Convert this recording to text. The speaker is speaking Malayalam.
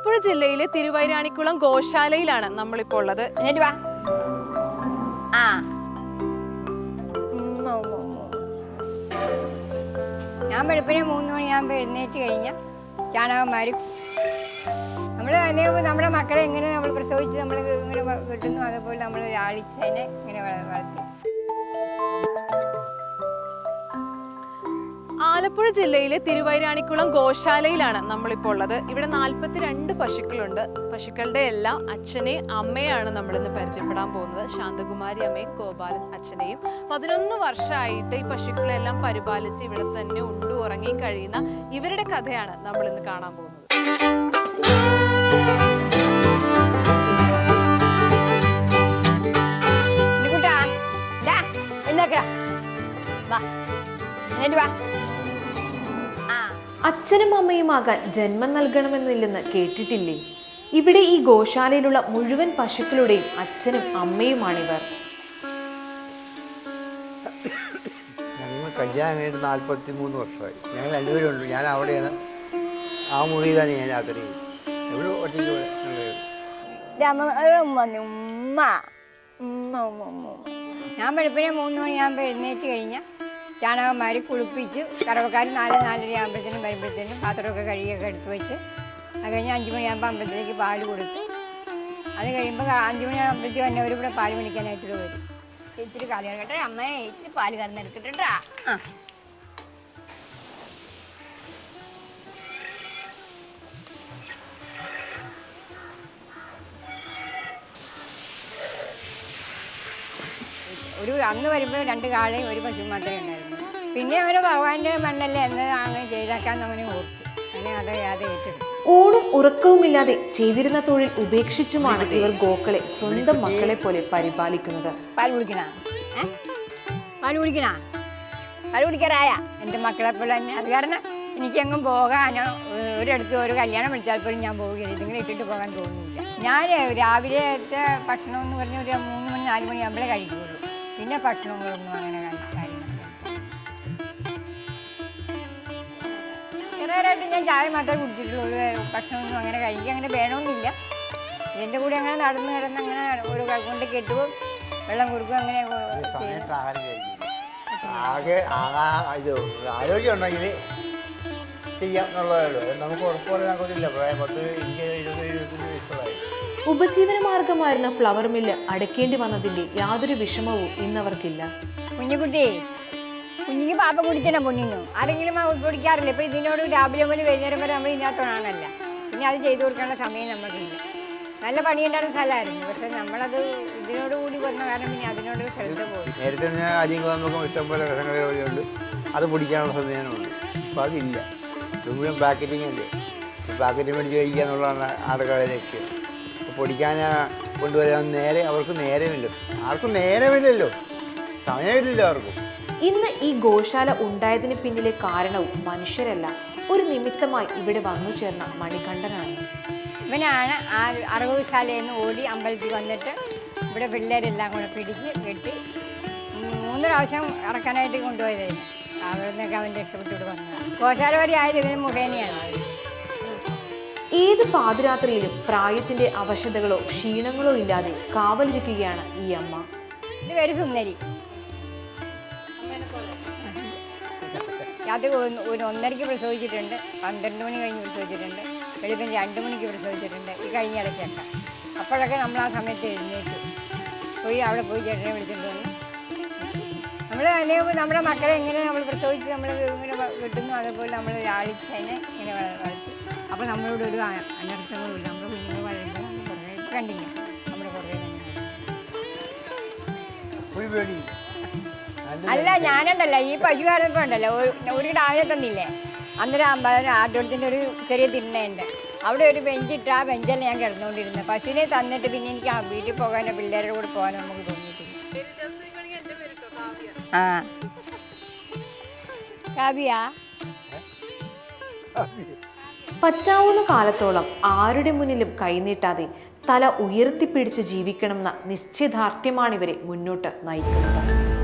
ആലപ്പുഴ ജില്ലയിലെ തിരുവൈരാണിക്കുളം ഗോശാലയിലാണ് നമ്മളിപ്പോൾ ഉള്ളത്. എന്നിട്ട് വാ. ആ. ഞാൻ വെളുപ്പിനെ മൂന്ന് മണിയാകുമ്പോൾ എഴുന്നേറ്റ് കഴിഞ്ഞാൽ ചാണകന്മാരും നമ്മൾ അതേപോലെ നമ്മുടെ മക്കളെ എങ്ങനെ നമ്മൾ പ്രസവിച്ച് നമ്മൾ ഇങ്ങനെ കിട്ടുന്നു അതേപോലെ നമ്മൾ ലാളിച്ചതിനെ ഇങ്ങനെ വളർത്തി. ആലപ്പുഴ ജില്ലയിലെ തിരുവൈരാണിക്കുളം ഗോശാലയിലാണ് നമ്മളിപ്പോൾ ഉള്ളത്. ഇവിടെ നാൽപ്പത്തിരണ്ട് പശുക്കളുണ്ട്. പശുക്കളുടെ എല്ലാം അച്ഛനെ അമ്മയാണ് നമ്മളിന്ന് പരിചയപ്പെടാൻ പോകുന്നത്. ശാന്തകുമാരി അമ്മയും ഗോപാലൻ അച്ഛനെയും. പതിനൊന്ന് വർഷമായിട്ട് ഈ പശുക്കളെല്ലാം പരിപാലിച്ച് ഇവിടെ തന്നെ ഉണ്ടു ഉറങ്ങി കഴിയുന്ന ഇവരുടെ കഥയാണ് നമ്മൾ ഇന്ന് കാണാൻ പോകുന്നത്. വാ. എന്നിട്ട് വാ. അച്ഛനും അമ്മയുമാകാൻ ജന്മം നൽകണമെന്നില്ലെന്ന് കേട്ടിട്ടില്ലേ? ഇവിടെ ഈ ഗോശാലയിലുള്ള മുഴുവൻ പശുക്കളുടെയും അച്ഛനും അമ്മയുമാണിവർ. ഞങ്ങൾ കല്യാണം കഴിഞ്ഞ് നാൽപ്പത്തി മൂന്ന് വർഷമായി. ഞങ്ങൾ രണ്ടുപേരും ഉണ്ട്. ഞാൻ അവിടെയാണ്. ആ മുറിയിലാണ് ഞാൻ യാത്ര ചെയ്യുന്നത് എവിടെ ഒറ്റയ്ക്ക് ഉമ്മ ഉമ്മ ഉമ്മ ഉമ്മ. ഞാൻ വെളുപ്പിനെ മൂന്ന് മണിയാകുമ്പോൾ എഴുന്നേറ്റ് കഴിഞ്ഞാൽ ചാണകന്മാർ കുളിപ്പിച്ച് കറവക്കാർ നാല് നാലര ആകുമ്പോഴത്തേനും വരുമ്പോഴത്തേനും പാത്രമൊക്കെ കഴുകിയൊക്കെ എടുത്ത് വെച്ച് അത് കഴിഞ്ഞ് അഞ്ച് മണിയാകുമ്പോൾ അമ്പലത്തിലേക്ക് പാൽ കൊടുത്ത് അത് കഴിയുമ്പോൾ അഞ്ച് മണിയാകുമ്പോഴത്തേക്കും തന്നെ അവരിവിടെ പാൽ മേടിക്കാനായിട്ട് വരും. ഇച്ചിരി കാലി കിടക്കട്ടെ അമ്മേ ഇച്ചിരി പാൽ കറന്നെടുക്കട്ടെ കേട്ടാ ആ. ഒരു അന്ന് വരുമ്പോൾ രണ്ട് കാളയും ഒരു പശു മാത്രമേ ഉണ്ടായിരുന്നു പിന്നെ അവരെ ഭഗവാന്റെ മണ്ണല്ലേ എന്ന് അങ്ങനെ ചെയ്താക്കാൻ അങ്ങനെ ഓർത്തു. അങ്ങനെ അത് അത് ഏറ്റെടുത്തു. ഊണും ഉറക്കവുമില്ലാതെ ചെയ്തിരുന്ന തൊഴിൽ ഉപേക്ഷിച്ചുമാണ് ഇവർ ഗോക്കളെ സ്വന്തം മക്കളെ പോലെ പരിപാലിക്കുന്നത്. പാൽ കുടിക്കണ? പാൽ കുടിക്കണ? പാൽ കുടിക്കാറായ? എന്റെ മക്കളെ പോലെ തന്നെ. അത് കാരണം എനിക്കെങ്ങും പോകാനോ ഒരിടത്ത് ഒരു കല്യാണം വിളിച്ചാൽ പോലും ഞാൻ പോവുകയില്ല. ഇതിങ്ങനെ ഇട്ടിട്ട് പോകാൻ തോന്നുന്നില്ല. ഞാൻ രാവിലത്തെ ഭക്ഷണം എന്ന് പറഞ്ഞ ഒരു മൂന്ന് മണി നാല് മണിയാകുമ്പോഴേ കഴിക്കുകയുള്ളൂ പിന്നെ പട്ടണങ്ങളൊന്നും അങ്ങനെ കാര്യങ്ങളില്ല ചെറുതായിട്ട് ഞാൻ ചായ മാത്രമേ കുടിച്ചിട്ടുള്ളൂ. ഒരു ഭക്ഷണമൊന്നും അങ്ങനെ കഴിക്കുക അങ്ങനെ വേണമെന്നില്ല. ഇതിന്റെ കൂടെ അങ്ങനെ നടന്ന് കിടന്ന് അങ്ങനെ ഒരു കൊണ്ട് കെട്ടുകയും വെള്ളം കൊടുക്കും അങ്ങനെ ആകെ ആരോഗ്യം ഉണ്ടെങ്കിൽ ചെയ്യാം എന്നുള്ളതേ ഉള്ളൂ. അത് നമുക്ക് ഉറപ്പുള്ള ഞങ്ങൾക്കില്ല പ്രായം പത്ത് എനിക്ക് ഇരുപത് ഇരുപത്തഞ്ച് വയസ്സുള്ളതായി. ഉപജീവന മാർഗമായിരുന്ന ഫ്ലവർ മില്ല് അടയ്ക്കേണ്ടി വന്നതിന്റെ യാതൊരു വിഷമവും ഇന്നവർക്കില്ല. കുഞ്ഞുകുട്ടി കുഞ്ഞിക്ക് പാപ്പ കുടിക്കണം പൊന്നിനു? ആരെങ്കിലും കുടിക്കാറില്ല? ഇപ്പൊ ഇതിനോട് രാവിലെ മുതൽ വൈകുന്നേരം വരെ നമ്മൾ ഇതിനകത്തോണാണല്ല പിന്നെ അത് ചെയ്തു കൊടുക്കാനുള്ള സമയം നമുക്കില്ല നല്ല പണിയുണ്ടായിരുന്ന സ്ഥലമായിരുന്നു. പക്ഷെ നമ്മളത് ഇതിനോട് കൂടി വന്ന കാരണം പിന്നെ അതിനോട് ശ്രദ്ധ പോയി. നേരത്തെ ആദ്യം നമുക്ക് ഇഷ്ടംപോലെ അത് പിടിക്കാനുള്ള സമയമാണ് അപ്പോൾ അതില്ല. മുഴുവൻ പാക്കറ്റിംഗ് ഉണ്ട് പാക്കറ്റ് മേടിച്ച് കഴിക്കുക എന്നുള്ളതാണ് ആളുകളുടെ ലക്ഷ്യം. അപ്പോൾ പൊടിക്കാൻ കൊണ്ടുവരാൻ നേരെ അവർക്ക് നേരമില്ല. ആർക്കും നേരമില്ലല്ലോ. സമയമില്ലല്ലോ ആർക്കും. ഇന്ന് ഈ ഗോശാല ഉണ്ടായതിന് പിന്നിലെ കാരണവും മനുഷ്യരല്ല. ഒരു നിമിത്തമായി ഇവിടെ വന്നു ചേർന്ന മണികണ്ഠനാണ്. ഇവനാണ് ആ അറുപതുശാലയിൽ ശാലയിൽ നിന്ന് ഓടി അമ്പലത്തിൽ വന്നിട്ട് ഇവിടെ പിള്ളേരെല്ലാം കൂടെ പിടിച്ച് കെട്ടി മൂന്ന് പ്രാവശ്യം ഇറക്കാനായിട്ട് കൊണ്ടുപോയതായിരുന്നു. അവിടെ നിന്നൊക്കെ അവൻ രക്ഷപ്പെട്ടിട്ട് വന്നതാണ് കോശാലവരി വരെ ആയത് ഇതിന് മുഖേനയാണ്. ഏത് പാതിരാത്രിയിലും പ്രായത്തിന്റെ അവശതകളോ ക്ഷീണങ്ങളോ ഇല്ലാതെ കാവലിരിക്കുകയാണ് ഈ അമ്മ. പേര് സുന്ദരി. അത് ഒരു ഒന്നരയ്ക്ക് പ്രസവിച്ചിട്ടുണ്ട് പന്ത്രണ്ട് മണി കഴിഞ്ഞ് പ്രസവിച്ചിട്ടുണ്ട് വെളുപ്പിന് രണ്ട് മണിക്ക് പ്രസവിച്ചിട്ടുണ്ട് ഈ കഴിഞ്ഞ ഇടയ്ക്കൊക്കെ. അപ്പോഴൊക്കെ നമ്മൾ ആ സമയത്ത് എഴുന്നേറ്റ്. പോയി അവിടെ പോയി ചേട്ടനെ വിളിച്ചിട്ട് വന്നു. നമ്മൾ അല്ലെങ്കിൽ നമ്മുടെ മക്കളെ എങ്ങനെ നമ്മൾ പ്രസവിച്ച് നമ്മൾ ഇങ്ങനെ വ- കിട്ടുന്നു അതേപോലെ നമ്മൾ ലാളിച്ചതിനെ ഇങ്ങനെ വള- വളർത്തി അപ്പോൾ നമ്മളോട് ഒരു അനർത്ഥങ്ങളുമില്ല നമ്മുടെ കുഞ്ഞുങ്ങൾ വളരുമ്പോൾ നമ്മൾ ഇപ്പം കണ്ടില്ല? നമ്മുടെ കുറേ അല്ല ഞാനുണ്ടല്ലോ. ഈ പശു കാരണപ്പോൾ ഉണ്ടല്ലോ. ഒരു രാവിലെ തന്നില്ലേ? അന്നേരം അമ്പലം ആട്ടോളത്തിന്റെ ഒരു ചെറിയ തിണ്ണയുണ്ട് അവിടെ ഒരു ബെഞ്ചിട്ട് ആ ബെഞ്ചല്ല ഞാൻ കിടന്നുകൊണ്ടിരുന്നത്. പശുവിനെ തന്നിട്ട് പിന്നെ എനിക്ക് ആ വീട്ടിൽ പോകാനോ പിള്ളേരുടെ കൂടെ പോകാനോ നമുക്ക് ആ. കാവ്യ? പറ്റാവുന്ന കാലത്തോളം ആരുടെ മുന്നിലും കൈനീട്ടാതെ തല ഉയർത്തിപ്പിടിച്ച് ജീവിക്കണമെന്ന നിശ്ചയദാർഢ്യമാണിവരെ മുന്നോട്ട് നയിക്കുന്നത്.